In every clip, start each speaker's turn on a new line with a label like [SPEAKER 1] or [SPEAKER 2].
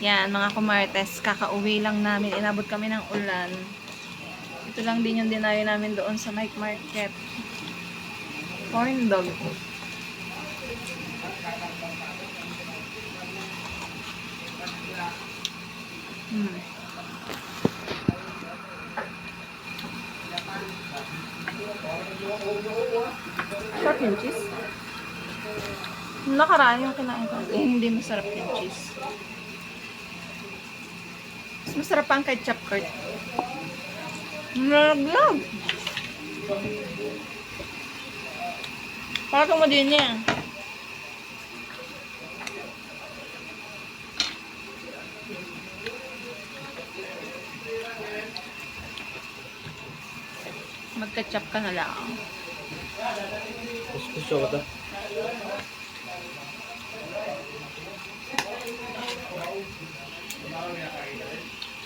[SPEAKER 1] Yan, mga kumartes, kakauwi lang namin. Inabot kami ng ulan. Ito lang din yung dinayo namin doon sa night market. Corn dog. Hmm. Sharp yung cheese? Nakaraan yung kinain ko. Eh, hindi masarap yung cheese. Mas masarap ang ketchup curd. Nalaglag. Pato mo din yan. Mag-ketchup ka na lang.
[SPEAKER 2] Gusto ko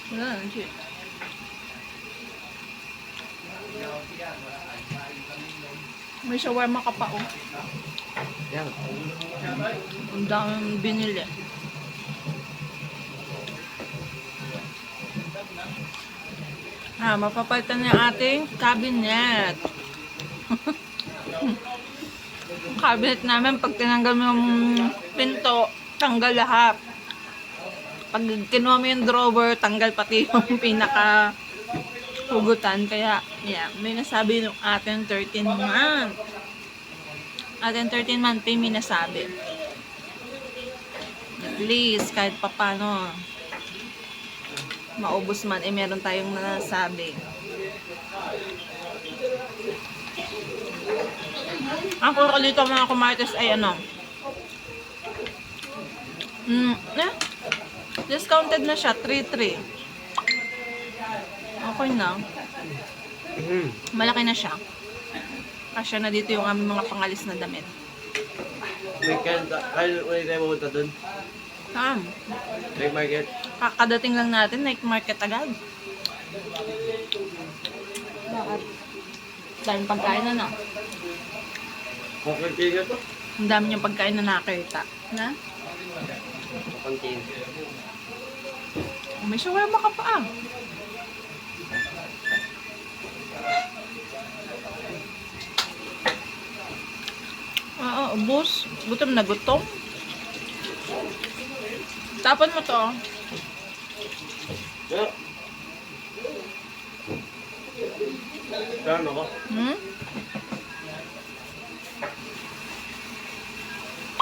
[SPEAKER 2] to.
[SPEAKER 1] Wala na, shit. May shawarma ka pa, oh.
[SPEAKER 2] Yan.
[SPEAKER 1] Ang daming binili. Ah, mapapalitan niya ating cabinet. Cabinet namin, pag tinanggal mo yung pinto, tanggal lahat. Pag kinuha mo yung drawer, tanggal pati yung pinaka hugutan. Kaya, yeah, may nasabi nung ating 13 month. Ating 13 month pay, may nasabi. At least, kahit papano, maubos man, eh meron tayong nasabi. Ang kuro dito mga kumartes ay ano, mm, eh, discounted na siya, 3-3. Okay na.
[SPEAKER 2] Mhm.
[SPEAKER 1] Malaki na siya. Kasya na dito yung aming mga pangalis na damit.
[SPEAKER 2] May kanta. Kaya ulit tayo pumunta dun.
[SPEAKER 1] Um,
[SPEAKER 2] Night market.
[SPEAKER 1] kakadating lang natin, night market agad. Bakit? Daming pagkain na na.
[SPEAKER 2] Kukunti na to.
[SPEAKER 1] Ang dami niyang pagkain na nakakita. Na?
[SPEAKER 2] Kukunti.
[SPEAKER 1] May shawarma ka pa ah. Oo, ubos. Gutom na gutom. Tapon mo to.
[SPEAKER 2] Yeah. Saan ako?
[SPEAKER 1] Hmm?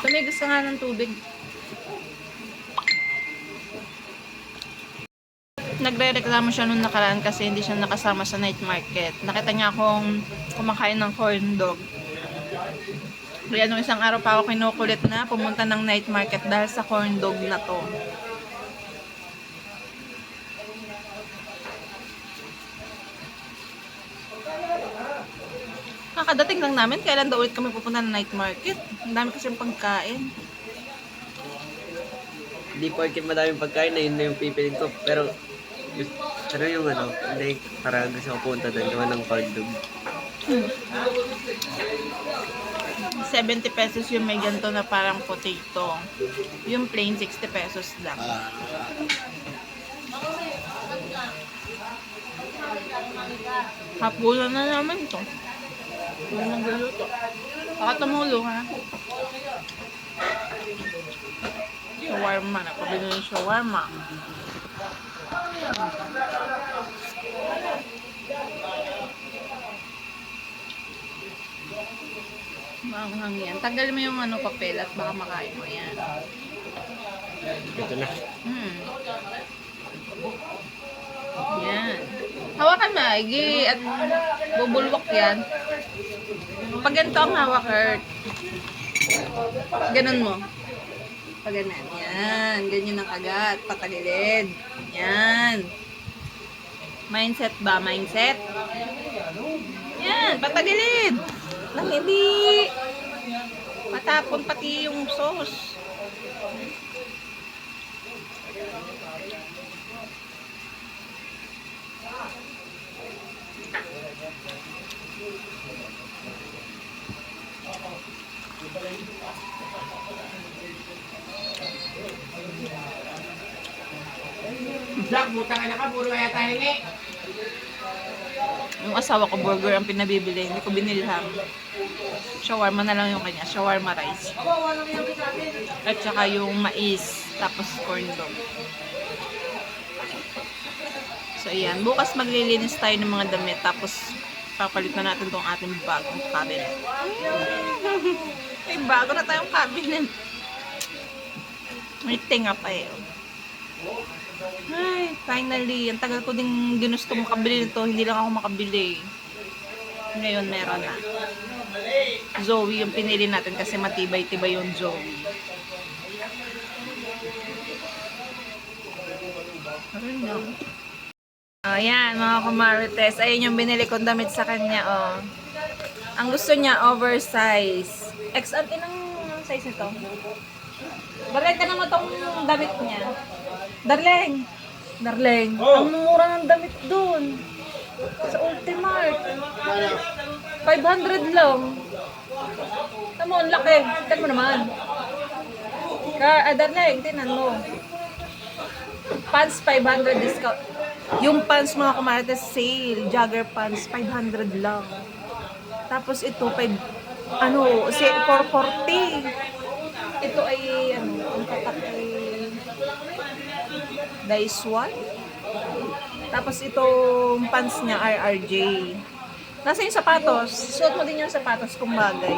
[SPEAKER 1] Tumigas ka nga ng tubig. Nagre-reklamo siya nung nakaraan kasi hindi siya nakasama sa night market. Nakita niya akong kumakain ng corn dog. Kaya nung isang araw pa ako kinukulit na pumunta ng night market dahil sa corn dog na to. Kakadating lang namin, kailan daw ulit kami pupunta ng night market. Ang dami kasi pagkain.
[SPEAKER 2] Hindi porket madaming pagkain na yun na yung pipilin ko. Pero, pero yung ano, hindi, parang gusto ko punta doon. Gawa ng corn dog.
[SPEAKER 1] 70 pesos yung may ganito na parang potato. Yung plain 60 pesos lang. Hapulan na naman to. Huwag nang galuto. Baka tumulo ha. Shawarma. Napabili ng shawarma. Maanghang yan. Tanggalin mo yung ano, papel at baka makain mo yan.
[SPEAKER 2] Ito na.
[SPEAKER 1] Hmm. Yan. Hawakan maigi at bubulwak yan. Pag ganito ang hawak, Kurt. Ganun mo. Pag ganun. Yan. Ganyan ang kagat. Patagilid. Yan. Mindset ba? Mindset? Yan. Patagilid. Nang hindi. Matapon pati yung sauce.
[SPEAKER 3] Black, butang ka na ka, puro kaya tayo hingi.
[SPEAKER 1] Yung asawa ko, burger ang pinabibili. Hindi ko binilham. Shawarma na lang yung kanya. Shawarma rice. At saka yung mais. Tapos corn dog. So, ayan. Bukas maglilinis tayo ng mga damit. Tapos, papalit na natin tong ating bagong cabinet. May bago na tayong cabinet. May tinga pa eh. Ay, finally. Ang tagal ko ding ginusto makabili nito. Hindi lang ako makabili. Ngayon, meron na. Zoe yung pinili natin kasi matibay-tibay yung Zoe. Oh, yan, mga kumarites. Ayun yung binili kong damit sa kanya, oh. Ang gusto niya, oversize. XL, ilang size nito? Darleng ka naman tong damit niya. Darleng! Darleng, ang mura ng damit doon. Sa Ultimart. 500 lang. Tamo, ang laki. Tignan mo naman. Ka, ah, Darleng, tinan mo. Pants 500 discount. Yung pants mga kumarites sale, jogger pants 500 lang. Tapos ito 5 ano, si 440. Ito ay ano, ang tatak ay Daiswan. Tapos itong pants niya RRJ. Nasa yung sapatos. Suot mo din yung sapatos kung bagay.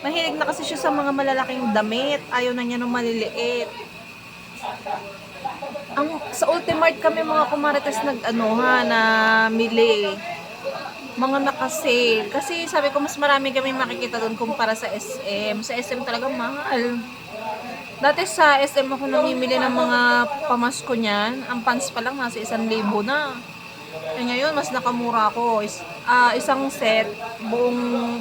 [SPEAKER 1] Mahilig na kasi siya sa mga malalaking damit. Ayaw na niya ng maliliit ang sa Ultimart kami mga kumarites nag ano ha na mili mga nakasale kasi sabi ko mas marami kami makikita doon kumpara sa SM sa SM talaga mahal dati sa SM ako namimili ng mga pamasko niyan. Ang pants pa lang nasa isang libo na. Eh ngayon mas nakamura ako. Is, ah, isang set buong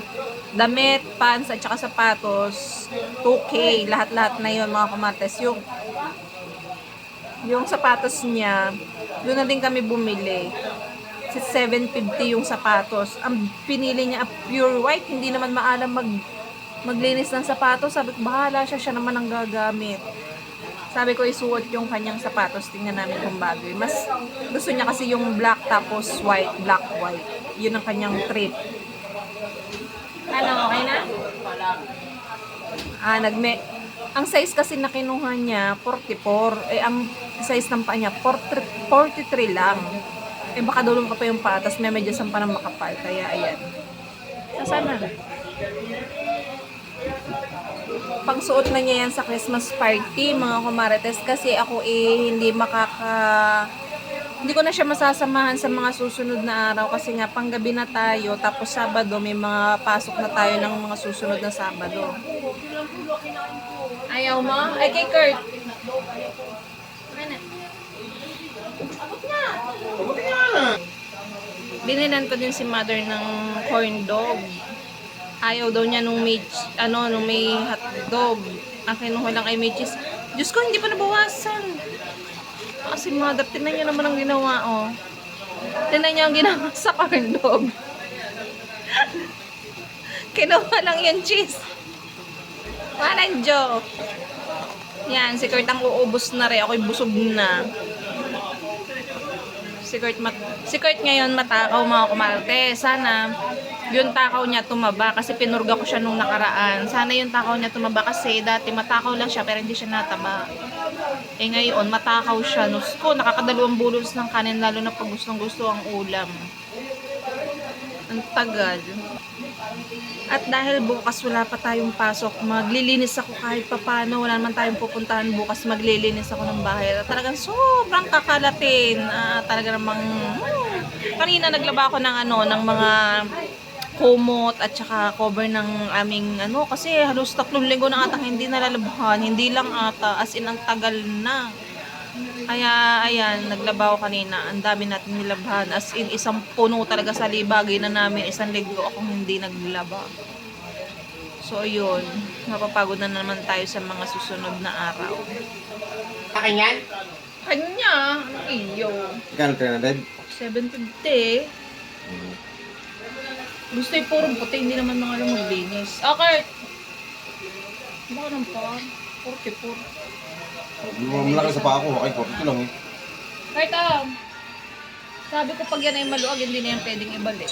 [SPEAKER 1] damit, pants at saka sapatos 2K lahat-lahat na yon mga kumarites yung yung sapatos niya, doon na din kami bumili. Sa 750 yung sapatos. Ang pinili niya, pure white, hindi naman maalam mag maglinis ng sapatos. Sabi ko, bahala siya, siya naman ang gagamit. Sabi ko, isuot yung kanyang sapatos. Tingnan namin kung bagay. Mas gusto niya kasi yung black tapos white, black, white. Yun ang kanyang trip. Ano, okay na? Ah, nagme... Ang size kasi na kinuha niya, 44. Eh, ang size ng paa niya, 43, 43 lang. Eh, baka dulong ka pa yung paa, tapos may medyas ang pa ng makapal. Kaya, ayan. Sasana. Pangsuot na niya yan sa Christmas party, mga kumarites. Kasi ako eh, hindi makaka... Hindi ko na siya masasamahan sa mga susunod na araw kasi nga panggabi na tayo tapos Sabado may mga pasok na tayo ng mga susunod na Sabado. Ayaw mo? Ay, kay Kurt. Binilan ko din si mother ng corn dog. Ayaw daw niya nung may, ano, nung may hotdog. Ang kinuha lang ay may cheese. Diyos ko, hindi pa nabawasan. Kasi mother, tinan niya naman ang ginawa, oh. Tinan niya ang ginawa sa corn dog. Kinuha lang yung cheese. Walang joke. Yan, si Kurt ang uubos na rin. Ako'y busog na. Si Kurt, mat si Kurt ngayon matakaw mga kumarte. Sana yung takaw niya tumaba kasi pinurga ko siya nung nakaraan. Sana yung takaw niya tumaba kasi dati matakaw lang siya pero hindi siya nataba. Eh ngayon, matakaw siya. Nus ko, nakakadalawang bulos ng kanin lalo na pag gustong gusto ang ulam. Ang tagal. At dahil bukas wala pa tayong pasok, maglilinis ako kahit papano. Wala naman tayong pupuntahan bukas, maglilinis ako ng bahay. Talagang sobrang kakalatin. Ah, talaga namang, hmm. kanina naglaba ako ng ano, ng mga kumot at saka cover ng aming ano kasi halos tatlong linggo na atang hindi nalalabhan hindi lang ata as in ang tagal na kaya ayan naglaba ako kanina ang dami natin nilabhan as in isang puno talaga sa libagay na namin isang linggo akong hindi naglaba so yun mapapagod na naman tayo sa mga susunod na araw
[SPEAKER 3] Akin yan?
[SPEAKER 1] kanya ano iyo
[SPEAKER 4] Kano 300?
[SPEAKER 1] 750 gusto yung puro puti, hindi naman mga alam maglinis. Ah, Kurt! Baka nang pa. 44.
[SPEAKER 4] Malaki sa pa ako, okay, 40 lang eh.
[SPEAKER 1] Kahit ah, sabi ko pag yan ay maluwag, hindi na yan pwedeng ibalik.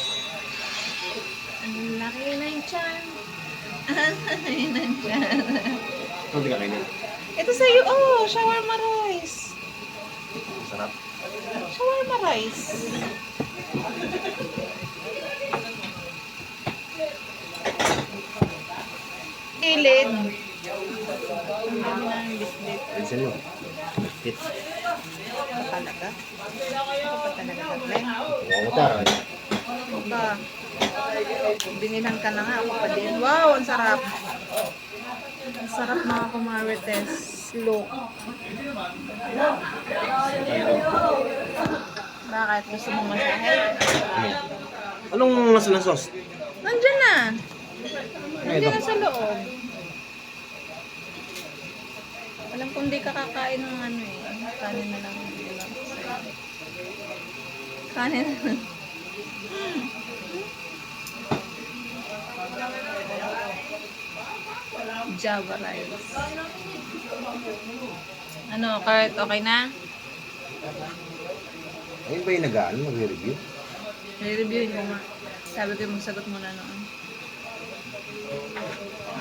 [SPEAKER 1] Ang laki ng tiyan. Ang laki ng tiyan.
[SPEAKER 2] Ito, di ka kainin.
[SPEAKER 1] Ito sa'yo, oh, shawarma rice.
[SPEAKER 2] Sarap.
[SPEAKER 1] Shawarma rice. Gilid.
[SPEAKER 2] Pansin mo.
[SPEAKER 1] Ito talaga. Pa talaga, Katle.
[SPEAKER 2] Wow, taray.
[SPEAKER 1] Ito ka. Binilhan ka na nga, ako pa din. Wow, ang sarap. Ang sarap mga kumarites. Look. Bakit? Gusto mo masahe?
[SPEAKER 2] Anong nasa ng sauce?
[SPEAKER 1] Nandiyan na. Nandiyan na sa loob. Alam kong di ka kakain ng ano eh. Kanin na lang. Kanin na lang. Java rice. Ano, Kurt, okay na?
[SPEAKER 2] Ayun ba yung nag-ano? Mag-review?
[SPEAKER 1] Re-reviewin ko nga. Sabi ko magsagot muna noon.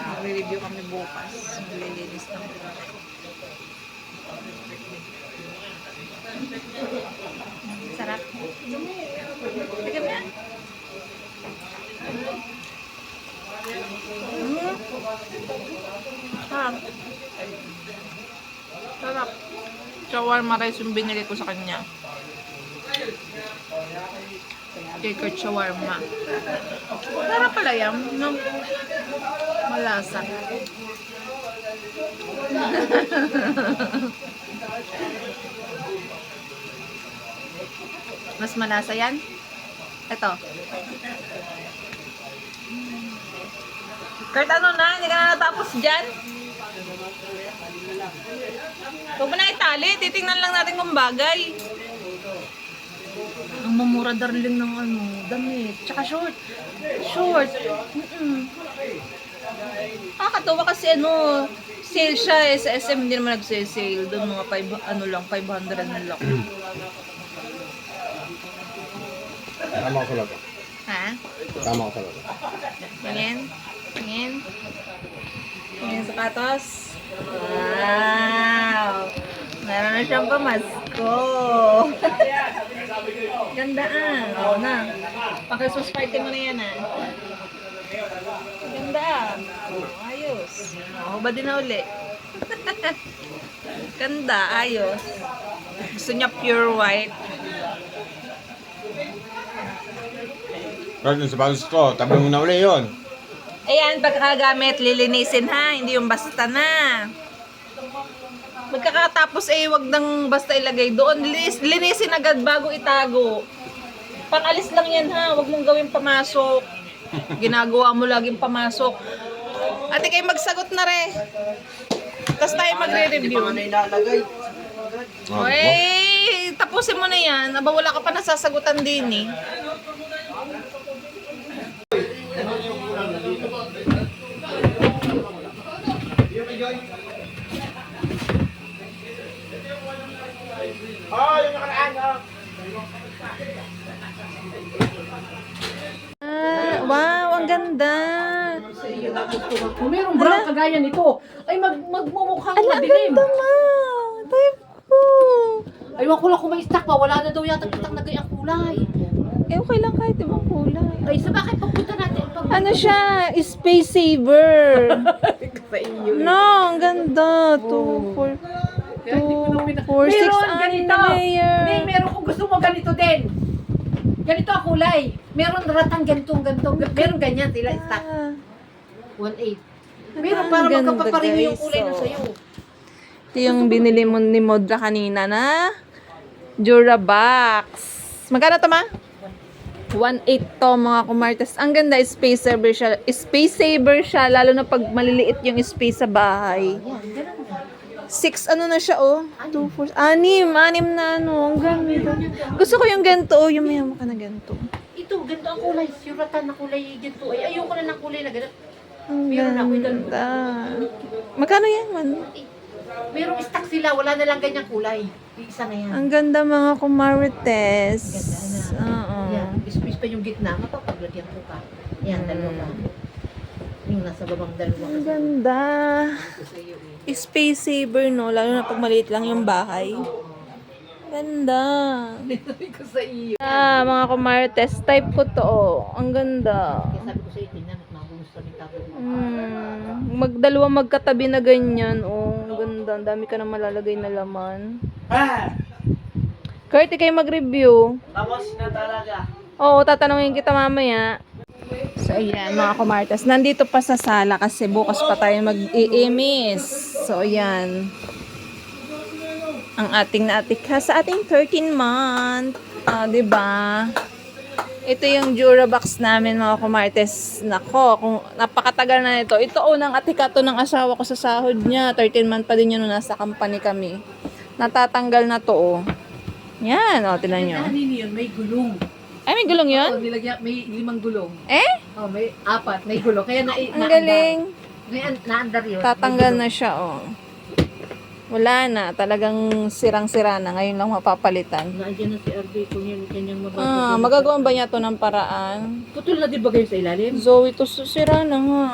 [SPEAKER 1] Magre-review kami bukas. Maglilinis kami. Sarap. Mo yan. Mm. Sarap. Sarap. Shawarma rice yung binili ko sa kanya. Or shawarma. Sarap pala yan. No? Malasa. Mas malasa yan? Ito. Kurt, ano na? Hindi ka na natapos dyan? Huwag mo na itali. Titingnan lang natin kung bagay. Ang mamura darling ng ano, damit. Tsaka short. Short. Mm-mm. Nakakatawa kasi ano, sale siya eh. Sa SM hindi naman nagse-sale. Doon mga 5, ano lang, 500 na lang.
[SPEAKER 2] Tama ko talaga.
[SPEAKER 1] ha?
[SPEAKER 2] Tama ko talaga.
[SPEAKER 1] Tingin. Tingin. Tingin sapatos. Wow! Meron na siyang pamasko. Ganda ah. Oo na. Pang-Christmas party mo na yan ah. Ganda ah. Ayos. Oo, ba din na uli? Ganda, ayos. Gusto niya pure white.
[SPEAKER 4] Pero yung sapatos ko, tabi mo na uli yun.
[SPEAKER 1] Ayan, pagkakagamit, lilinisin ha, hindi yung basta na. Magkakatapos eh, wag nang basta ilagay doon. Linis, linisin agad bago itago. Pangalis lang yan ha, wag mong gawin pamasok. Ginagawa mo laging pamasok. Ate kayo magsagot na re. Tapos tayo magre-review.
[SPEAKER 2] ilalagay.
[SPEAKER 4] Oh,
[SPEAKER 1] Eh, tapusin mo na yan. Aba, wala ka pa nasasagutan din eh.
[SPEAKER 3] Oh, yung nakaraan, oh.
[SPEAKER 1] Ah, wow, ang ganda.
[SPEAKER 5] Kung mayroong brown kagaya nito, ay mag magmumukhang
[SPEAKER 1] Ala, ang
[SPEAKER 5] madilim.
[SPEAKER 1] ganda ma. Type ko.
[SPEAKER 5] Aywan ko lang kung may stock pa, wala na daw yata kitang na ganyang kulay.
[SPEAKER 1] Eh, okay lang kahit ibang kulay.
[SPEAKER 5] Ay, sa bakit pagpunta natin? Pag
[SPEAKER 1] Ano siya? Space saver. no, ang ganda. 2, 4,
[SPEAKER 5] Kaya hindi ko na
[SPEAKER 1] 2, 4, 6,
[SPEAKER 5] pina- Meron ganito.
[SPEAKER 1] layer.
[SPEAKER 5] May, meron kung gusto mo ganito din. Ganito ang kulay. Meron ratang ganitong ganito. Meron ganyan sila stock.
[SPEAKER 1] Ah,
[SPEAKER 5] 1.8. Meron
[SPEAKER 1] Ang
[SPEAKER 5] para
[SPEAKER 1] ganda,
[SPEAKER 5] magkapapareho yung
[SPEAKER 1] guys,
[SPEAKER 5] kulay na
[SPEAKER 1] oh.
[SPEAKER 5] sa'yo.
[SPEAKER 1] Ito yung binili mo ni Modra kanina na Durabox. Magkano to ma? 1.8 to mga kumartes. Ang ganda, space saver siya. Space saver siya, lalo na pag maliliit yung space sa bahay. 6 ano na siya oh. 2, 4, anim. Anim na ano. Ang ganda. Gusto ko yung ganito. Oh, yung may ka na ganito.
[SPEAKER 5] Ito, ganito ang kulay. Yung ratan na kulay ganito. Ay, ayoko na ng kulay na ganito.
[SPEAKER 1] Ang
[SPEAKER 5] Meron ako yung
[SPEAKER 1] ganda. Magkano yan man?
[SPEAKER 5] Merong stock sila, wala na lang ganyang kulay. Isa na yan.
[SPEAKER 1] Ang ganda mga kumarites.
[SPEAKER 5] Ganda na.
[SPEAKER 1] Oo.
[SPEAKER 5] Yan, pa yung gitna, mapapaglagyan ko pa. Yan, dalawa pa. Yung nasa babang dalawa
[SPEAKER 1] Ang ganda. Space saver, no? Lalo na pag maliit lang yung bahay. Ganda.
[SPEAKER 5] Sabi ko sa iyo.
[SPEAKER 1] Ah, mga kumarites, type ko to. oh. Ang ganda.
[SPEAKER 5] Kaya sabi ko sa iyo, tingnan magugustuhan ni.
[SPEAKER 1] Hmm. Magdalawa magkatabi na ganyan. Oh, ganda. Ang dami ka na malalagay na laman. Kurt, ikay mag-review.
[SPEAKER 2] Tapos na talaga.
[SPEAKER 1] Oo, tatanungin kita mamaya. So, ayan, mga kumartas. Nandito pa sa sala kasi bukas pa tayo mag-i-emis. So, ayan. Ang ating naatikha sa ating 13 month. Ah, 'di ba? Ito yung Durabox namin mga kumartes. Nako, kung napakatagal na ito. Ito unang atika to ng asawa ko sa sahod niya. 13 month pa din yun nung nasa company kami. Natatanggal na to oh. Yan, oh, tinan nyo.
[SPEAKER 5] Ano yun, may gulong.
[SPEAKER 1] Ay, may gulong yun?
[SPEAKER 5] Oh, nilagyan, may limang gulong.
[SPEAKER 1] Eh?
[SPEAKER 5] Oh, may apat, may gulong. Kaya na,
[SPEAKER 1] Ang galing.
[SPEAKER 5] May an- naandar yun.
[SPEAKER 1] Tatanggal na siya, oh. Wala na. Talagang sirang-sira na. Ngayon lang mapapalitan.
[SPEAKER 5] Nandiyan na si RB kung yan, kanyang mababa.
[SPEAKER 1] Ah, magagawan ba niya to ng paraan?
[SPEAKER 5] Putol na di ba kayo sa ilalim?
[SPEAKER 1] Zoe, to sira na nga.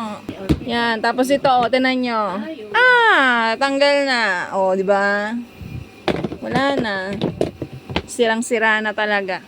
[SPEAKER 1] Yan. Tapos ito, oh, tinan nyo. Ah, tanggal na. Oh, di ba? Wala na. Sirang-sira na talaga.